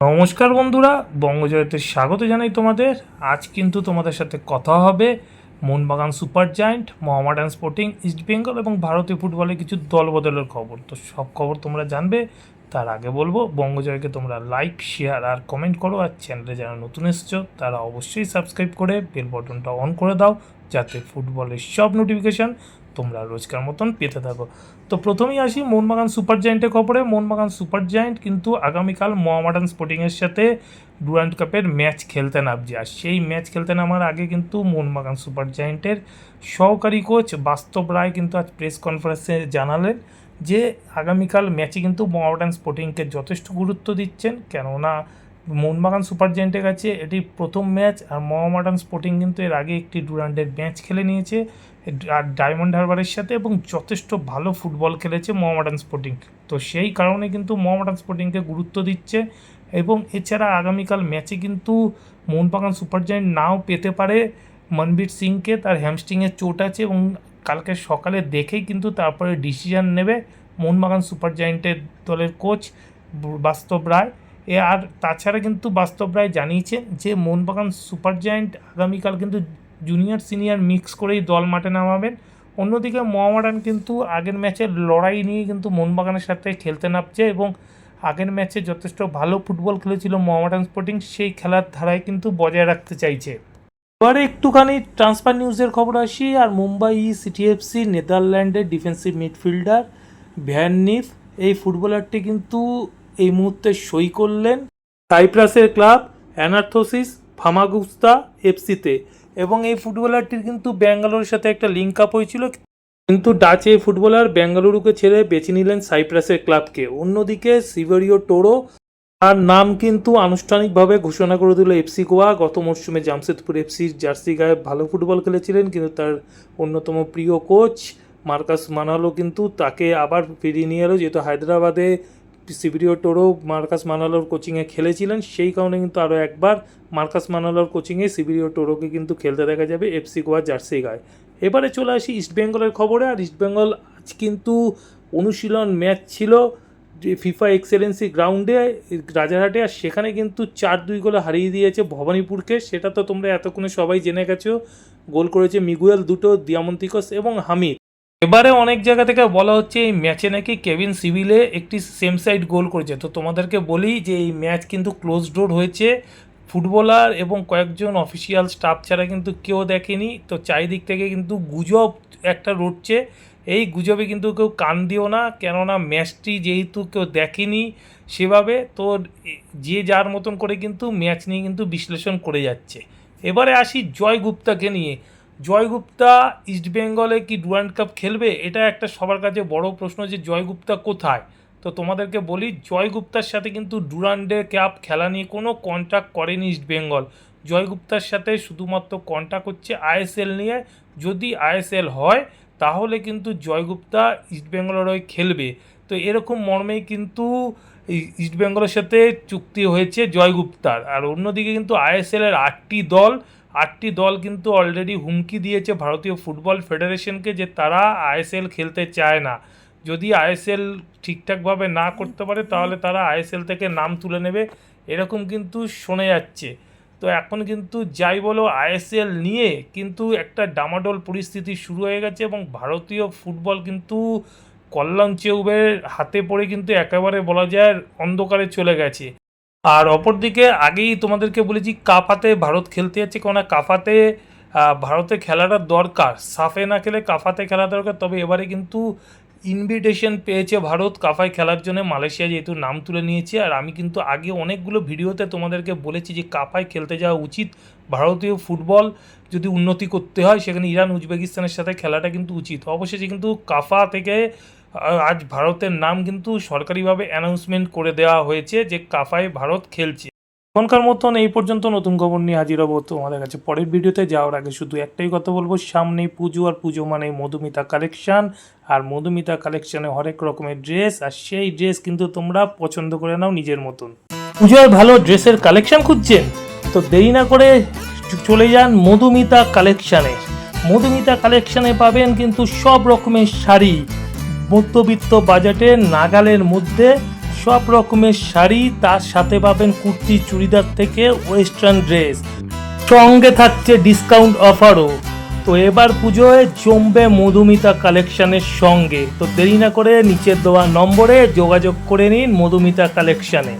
নমস্কার বন্ধুরা, বঙ্গজয়তে স্বাগত জানাই তোমাদের। আজ কিন্তু তোমাদের সাথে কথা হবে Mohun Bagan super giant, Mohammedan sporting, east Bengal এবং ভারতীয় ফুটবলে কিছু দলবদলের খবর। তো সব খবর তোমরা জানবে, তার আগে বলব, বঙ্গজয়কে তোমরা লাইক শেয়ার আর কমেন্ট করো, আর চ্যানেলে যারা নতুন এসছো, তারা অবশ্যই সাবস্ক্রাইব করে বেল বটনটা অন করে দাও, যাতে ফুটবলের সব নোটিফিকেশান তোমরা রোজকার মতন পেতে থাকো। তো প্রথমেই আসি মোহনবাগান সুপার জায়েন্টের খবরে। মোহনবাগান সুপার জায়েন্ট কিন্তু আগামীকাল মোহামেডান স্পোর্টিংয়ের সাথে ডুরান্ট কাপের ম্যাচ খেলতে নামছে। আর সেই ম্যাচ খেলতে নামার আগে কিন্তু মোহনবাগান সুপার জায়েন্টের সহকারী কোচ বাস্তব রায় কিন্তু আজ প্রেস কনফারেন্সে জানালেন যে আগামীকাল ম্যাচে কিন্তু মোহামেডান স্পোর্টিংকে যথেষ্ট গুরুত্ব দিচ্ছেন। কেননা মোহনবাগান সুপার জায়েন্টের কাছে এটি প্রথম ম্যাচ আর মোহামেডান স্পোর্টিং কিন্তু এর আগে একটি ডুরান্ডের ম্যাচ খেলে নিয়েছে। আর ডায়মন্ড হারবারের সাথে এবং যথেষ্ট ভালো ফুটবল খেলেছে মোহামেডান স্পোর্টিং। তো সেই কারণে কিন্তু মোহামেডান স্পোর্টিংকে গুরুত্ব দিচ্ছে এবং এছাড়া আগামীকাল ম্যাচে কিন্তু মোহনবাগান সুপার জায়েন্ট নাও পেতে পারে। মনবীর সিংকে তার হ্যামস্ট্রিংয়ের চোট আছে এবং কালকে সকালে দেখেই কিন্তু তারপরে ডিসিশন নেবে মোহনবাগান সুপার জায়েন্টের দলের কোচ বাস্তব রায়। এ আর তাছাড়া কিন্তু বাস্তব রায় জানিয়েছেন যে মোহনবাগান সুপার জায়েন্ট আগামীকাল কিন্তু জুনিয়র, সিনিয়র মিক্স করেই দল মাঠে নামাবেন। অন্যদিকে মোহামেডান কিন্তু আগের ম্যাচের লড়াই নিয়ে কিন্তু মোহনবাগানের সাথে খেলতে নামছে এবং আগের ম্যাচে যথেষ্ট ভালো ফুটবল খেলেছিল মোহামেডান স্পোর্টিং, সেই খেলার ধারায় কিন্তু বজায় রাখতে চাইছে। এবারে একটুখানি ট্রান্সফার নিউজের খবর আসি, আর মুম্বাই সিটিএফসি নেদারল্যান্ডের ডিফেন্সিভ মিডফিল্ডার ভ্যান নিফ, এই ফুটবলারটি কিন্তু এই মুহূর্তে সই করলেন সাইপ্রাসের ক্লাব অ্যানার্থোসিস ফামাগুস্তা এফসিতে। এবং এই ফুটবলারটির কিন্তু ব্যাঙ্গালোরের সাথে একটা লিঙ্ক আপ হয়েছিল। কিন্তু ডাচ এই ফুটবলার বেঙ্গালুরুকে ছেড়ে বেছে নিলেন সাইপ্রাসের ক্লাবকে। অন্যদিকে সিভেরিও টোরো, তার নাম কিন্তু আনুষ্ঠানিকভাবে ঘোষণা করে দিল এফসি গোয়া। গত মরশুমে জামশেদপুর এফসির জার্সি গায়ে ভালো ফুটবল খেলেছিলেন, কিন্তু তার অন্যতম প্রিয় কোচ মার্কাস মানালো কিন্তু তাকে আবার ফিরিয়ে নিয়ে এলো, যেহেতু হায়দ্রাবাদে সিভিরিও টোরো মার্কাস মানালোর কোচিংয়ে খেলেছিলেন। সেই কারণে কিন্তু আরও একবার মার্কাস মানালোর কোচিংয়ে সিভিরিও টোরোকে কিন্তু খেলতে দেখা যাবে এফসি গোয়া জার্সি গায়ে। এবারে চলে আসি ইস্টবেঙ্গলের খবরে। আর ইস্টবেঙ্গল আজ কিন্তু অনুশীলন ম্যাচ ছিল যে ফিফা এক্সেলেন্সি গ্রাউন্ডে, রাজারহাটে। আর সেখানে কিন্তু চার দুই গোলে হারিয়ে দিয়েছে ভবানীপুরকে। সেটা তো তোমরা এতক্ষণে সবাই জেনে গেছো। গোল করেছে মিগুয়েল, দুটো দিয়ামন্তিকস এবং হামিদ। এবারে অনেক জায়গা থেকে বলা হচ্ছে এই ম্যাচে নাকি কেভিন সিভিলে একটি সেম সাইড গোল করেছে। তো তোমাদেরকে বলি যে এই ম্যাচ কিন্তু ক্লোজ ডোর হয়েছে। ফুটবলার এবং কয়েকজন অফিসিয়াল স্টাফ ছাড়া কিন্তু কেউ দেখেনি। তো চারিদিক থেকে কিন্তু গুজব একটা রটছে। এই গুজবে কিন্তু কেউ কান দিও না, কেননা ম্যাচটি যেহেতু কেউ দেখেনি সেভাবে, তো যে যার মতন করে কিন্তু ম্যাচ নিয়ে কিন্তু বিশ্লেষণ করে যাচ্ছে। এবারে আসি জয় গুপ্তাকে নিয়ে। জয় গুপ্তা ইস্টবেঙ্গলে কি ডুরান্ড কাপ খেলবে? এটা একটা সবার কাছে বড় প্রশ্ন যে জয়গুপ্তা কোথায়? তো তোমাদেরকে বলি, জয়গুপ্তার সাথে কিন্তু ডুরান্ডের ক্যাপ খেলা নিয়ে কোনো কন্ট্যাক্ট করেনি ইস্টবেঙ্গল জয় গুপ্তার সাথে শুধুমাত্র কন্ট্যাক্ট হচ্ছে আইএসএল নিয়ে। যদি আইএসএল হয়, তাহলে কিন্তু জয়গুপ্তা ইস্টবেঙ্গলের হয়ে খেলবে। তো এরকম মর্মেই কিন্তু ইস্টবেঙ্গলের সাথে চুক্তি হয়েছে জয়গুপ্তার। আর অন্যদিকে কিন্তু আইএসএলের আটটি দল আটটি দল কিন্তু অলরেডি হুমকি দিয়েছে ভারতীয় ফুটবল ফেডারেশনকে যে তারা আইএসএল খেলতে চায় না। যদি আইএসএল ঠিকঠাকভাবে না করতে পারে, তাহলে তারা আইএসএল থেকে নাম তুলে নেবে। এরকম কিন্তু শোনা যাচ্ছে। তো এখন কিন্তু যাই বলো, আইএসএল নিয়ে কিন্তু একটা ডামাডোল পরিস্থিতি শুরু হয়ে গেছে এবং ভারতীয় ফুটবল কিন্তু কল্যাণ চেউবের হাতে পড়ে কিন্তু একেবারে বলা যায় অন্ধকারে চলে গেছে। আর অপরদিকে আগেই তোমাদেরকে বলেছি, কাফাতে ভারত খেলতে যাচ্ছে কেননা কাফাতে ভারতে খেলাটা দরকার। সাফে না খেলে কাফাতে খেলা দরকার, তবে এবারে কিন্তু ইনভিটেশন পেয়েছে ভারত কাফায় খেলার জন্য। মালয়েশিয়া যেহেতু নাম তুলে নিয়েছে, আর আমি কিন্তু আগে অনেকগুলো ভিডিওতে তোমাদেরকে বলেছি যে কাফায় খেলতে যাওয়া উচিত। ভারতীয় ফুটবল যদি উন্নতি করতে হয়, সেখানে ইরান উজবেকিস্তানের সাথে খেলাটা কিন্তু উচিত। অবশেষে কিন্তু কাফা থেকে আজ ভারতের নাম কিন্তু সরকারিভাবে অ্যানাউন্সমেন্ট করে দেওয়া হয়েছে যে কাফায় ভারত খেলছে। এখনকার মতন এই পর্যন্ত নতুন খবর নিয়ে হাজির হব তোমাদের কাছে পরের ভিডিওতে। যাওয়ার আগে শুধু একটাই কথা বলব, সামনেই পুজো আর পুজো মানে মধুমিতা কালেকশান আর মধুমিতা কালেকশানে হরেক রকমের ড্রেস আর সেই ড্রেস কিন্তু তোমরা পছন্দ করে নাও নিজের মতন। পুজোয় ভালো ড্রেসের কালেকশান খুঁজছেন? তো দেরি না করে চলে যান মধুমিতা কালেকশানে মধুমিতা কালেকশানে পাবেন কিন্তু সব রকমের শাড়ি। মধ্যবিত্ত বাজেটে নাগালের মধ্যে সব রকমের শাড়ি তার সাথে পাবেন কুর্তি, চুড়িদার থেকে ওয়েস্টার্ন ড্রেস। সঙ্গে থাকছে ডিসকাউন্ট অফারও। তো এবার পুজোয় জমবে মধুমিতা কালেকশানের সঙ্গে। তো দেরি না করে নিচের দেওয়া নম্বরে যোগাযোগ করে নিন মধুমিতা কালেকশানে।